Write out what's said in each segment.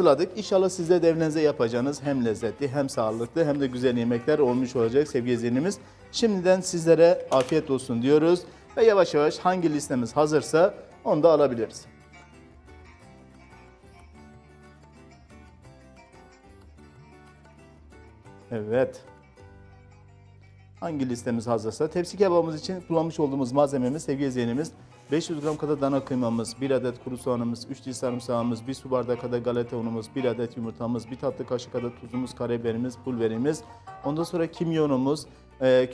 hazırladık. İnşallah siz de evlerinize yapacağınız hem lezzetli hem sağlıklı hem de güzel yemekler olmuş olacak sevgili izleyenimiz. Şimdiden sizlere afiyet olsun diyoruz ve yavaş yavaş hangi listemiz hazırsa onu da alabiliriz. Evet. Hangi listemiz hazırsa tepsi kebabımız için kullanmış olduğumuz malzememiz sevgili izleyenimiz 500 gram kadar dana kıymamız, 1 adet kuru soğanımız, 3 diş sarımsağımız, 1 su bardağı kadar galeta unumuz, 1 adet yumurtamız, 1 tatlı kaşık kadar tuzumuz, karabiberimiz, pul verimiz. Ondan sonra kimyonumuz,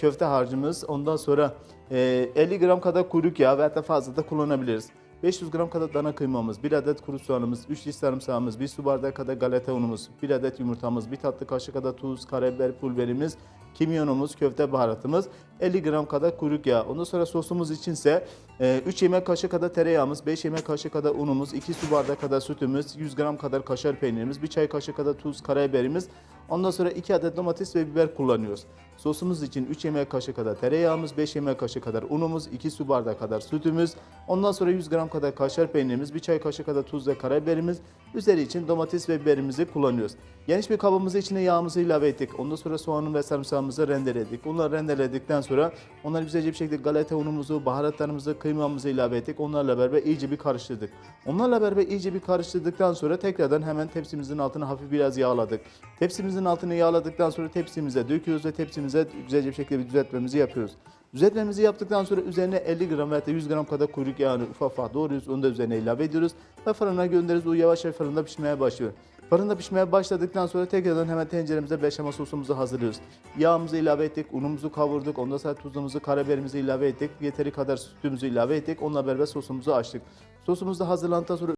köfte harcımız, ondan sonra 50 gram kadar kuyruk yağı ve hatta fazla da kullanabiliriz. 500 gram kadar dana kıymamız, 1 adet kuru soğanımız, 3 diş sarımsağımız, 1 su bardağı kadar galeta unumuz, 1 adet yumurtamız, 1 tatlı kaşık kadar tuz, karabiber, pul verimiz, kimyonumuz, köfte baharatımız, 50 gram kadar kuyruk yağı. Ondan sonra sosumuz içinse e, 3 yemek kaşığı kadar tereyağımız, 5 yemek kaşığı kadar unumuz, 2 su bardağı kadar sütümüz, 100 gram kadar kaşar peynirimiz, 1 çay kaşığı kadar tuz, karabiberimiz. Ondan sonra 2 adet domates ve biber kullanıyoruz. Sosumuz için 3 yemek kaşığı kadar tereyağımız, 5 yemek kaşığı kadar unumuz, 2 su bardağı kadar sütümüz. Ondan sonra 100 gram kadar kaşar peynirimiz, 1 çay kaşığı kadar tuz ve karabiberimiz. Üzeri için domates ve biberimizi kullanıyoruz. Geniş bir kabımızın içine yağımızı ilave ettik. Ondan sonra soğanı ve sarımsağımızı rendeledik. Onları rendeledikten sonra onları güzelce bir şekilde galeta unumuzu, baharatlarımızı, kıymamızı ilave ettik. Onlarla beraber iyice bir karıştırdık. Onlarla beraber iyice bir karıştırdıktan sonra tekrardan hemen tepsimizin altını hafif biraz yağladık. Tepsimizin altını yağladıktan sonra tepsimize döküyoruz ve tepsimize güzelce bir şekilde bir düzeltmemizi yapıyoruz. Düzeltmemizi yaptıktan sonra üzerine 50 gram veya da 100 gram kadar kuyruk yağını ufak ufak doğruyoruz. Onu da üzerine ilave ediyoruz ve fırına gönderiyoruz. O yavaş yavaş fırında pişmeye başlıyor. Fırında pişmeye başladıktan sonra tekrardan hemen tenceremize beşamel sosumuzu hazırlıyoruz. Yağımızı ilave ettik, unumuzu kavurduk, ondan sonra tuzumuzu, karabiberimizi ilave ettik, yeteri kadar sütümüzü ilave ettik. Onunla beraber sosumuzu açtık. Sosumuz da hazırlandıktan sonra